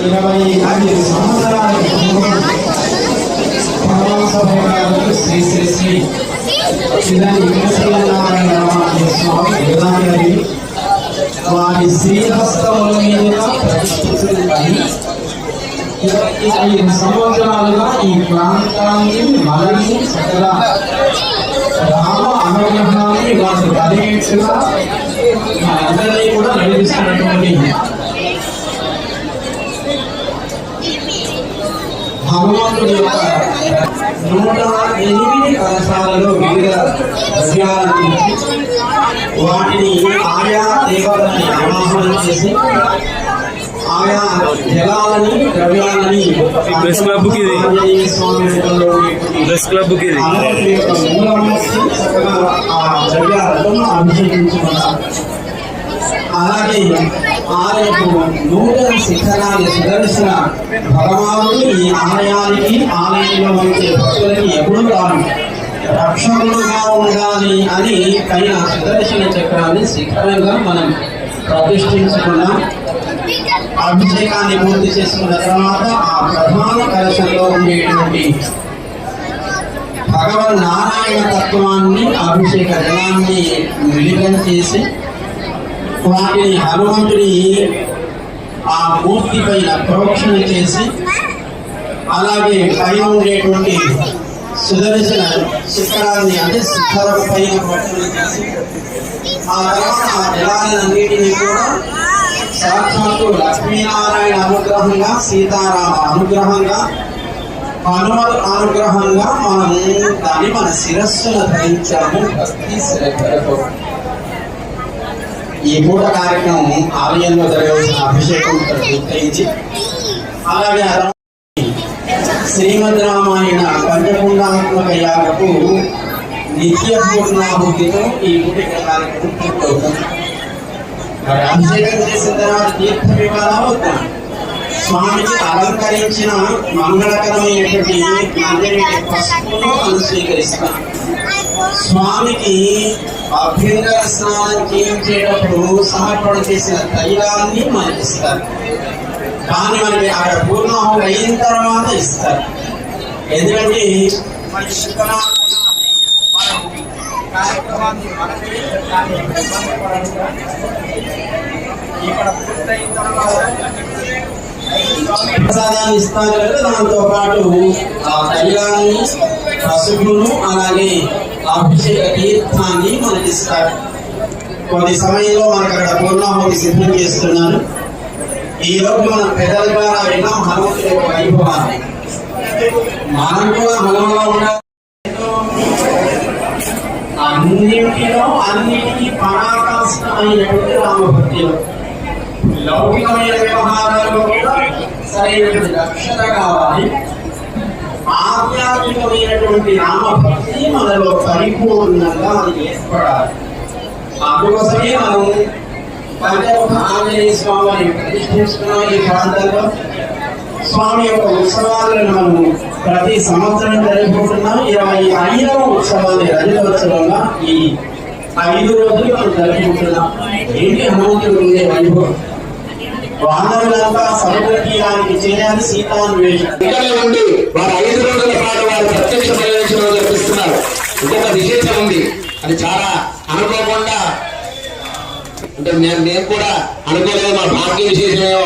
ఇరవై ఐదు సంవత్సరాల శ్రీ శ్రీ శ్రీ శ్రీరాని స్వామి వేదాంగరి వారి శ్రీహస్తముల మీదుగా ఇరవై ఐదు సంవత్సరాలుగా ఈ ప్రాంతాన్ని రామ అనుగ్రహాన్ని వారు అందరినీ కూడా నడిపిస్తున్నటువంటి భగవంతుడి యొక్క నూట ఎనిమిది కలశాలలో వివిధ ద్రవ్యాలను వాటిని ఆయా దేవతని ఆవాహనం చేసి ఆయా జలాలని ద్రవ్యాలని ప్రెస్ క్లబ్కి ఇది. ప్రెస్ క్లబ్కి ఇది ఆలయపు నూతన శిఖరాన్ని సుదర్శన భగవానుడు ఈ ఆలయానికి ఆలయంలో ఉండే భక్తులకి ఎప్పుడు కాదు రక్షకుడుగా ఉండాలి అని పైన సుదర్శన చక్రాన్ని శిఖరంగా మనం ప్రతిష్ఠించుకున్నాం. అభిషేకాన్ని పూర్తి చేసుకున్న తర్వాత ఆ ప్రధాన కలశంలో ఉండేటువంటి భగవన్ నారాయణ తత్వాన్ని అభిషేక జలాన్ని మిళితం చేసి వాటిని హనుమంతుని ఆ మూర్తి పైన ప్రోక్షణ చేసి అలాగే పైన ఉండేటువంటి సుదర్శన శిఖరాన్ని అంటే శిఖరం పైన ప్రోక్షణ చేసి ఆ తర్వాత ఆ జలాలన్నిటినీ కూడా సాక్షాత్తు లక్ష్మీనారాయణ అనుగ్రహంగా సీతారామ అనుగ్రహంగా హనుమత్ అనుగ్రహంగా మనం దాన్ని మన శిరస్సును ధరించాము. భక్తి శ్రద్ధలతో. ఈ పూట కార్యక్రమం ఆలయంలో జరగవలసిన అభిషేకం ఇక్కడ పూర్తయించి అలాగే ఆ శ్రీమద్ రామాయణ పంచకుండాత్మక యాగకు నిత్య పూర్ణాహుతితో ఈ పూట కార్యక్రమం పూర్తవుతుంది. మరి అభిషేకం చేసిన తర్వాత తీర్థ వివాదాలు వద్దాం. స్వామికి అలంకరించిన మంగళకరమైనటువంటి నల్లని పసుపును మనం స్వీకరిస్తాం స్వామికి అభ్యంగర స్నానం చేయించేటప్పుడు సమర్పణ చేసిన తైలాన్ని మనకి ఇస్తారు. కానీ మనకి అక్కడ పూర్ణాహం అయిన తర్వాత ఇస్తారు. ఎందుకంటే మరి కార్యక్రమాన్ని మనమే ఇక్కడ పూర్తయిన తర్వాత ప్రసాదాన్ని ఇస్తారు. కదా దాంతో పాటు ఆ తైలాన్ని పసుపును అలాగే అభిషేక తీర్థాన్ని మనకి ఇస్తారు కొన్ని సమయంలో మనకు అక్కడ పూర్ణాహుతి సిద్ధం చేస్తున్నాను. ఈ రోజు మనం పెద్దల ద్వారా విన్నాం హనుమంతుడి యొక్క వైభవాన్ని. మనం కూడా హనుమలో ఉండాలి. అన్నింటిలో అన్నిటికీ పరాకాష్టమైనటువంటి రామభక్తిలో లౌకికమైన వ్యవహారాల్లో కూడా సరైనటువంటి దక్షత కావాలి. ఆధ్యాత్మికమైనటువంటి రామభక్తి మనలో పరిపూర్ణంగా అది ఏర్పడాలి. అందుకోసమే మనం పంచముఖ ఆంజనేయ స్వామిని ప్రతిష్ఠించుకున్న ఈ ప్రాంతంలో. స్వామి యొక్క ఉత్సవాలను మనము ప్రతి సంవత్సరం జరుపుకుంటున్నాం. ఇరవై ఐదవ ఉత్సవాన్ని రజతోత్సవంగా ఈ ఐదు రోజులు మనం జరుపుకుంటున్నాం. ఏంటి హనుమంతుడు ఉండే వైభవం? వానరులంతా సముద్ర తీరానికి చేరాలి సీతాన్వేషణ ఇక్కడే ఉండి వారు ఐదు రోజుల పాటు వారు ప్రత్యక్ష ప్రయోజనం జరిపిస్తున్నారు ఇంకొక విశేషం ఉంది. అది చాలా అనుకోకుండా అంటే మేము కూడా అనుకోలేదు మా భాగ్య విశేషమేమో.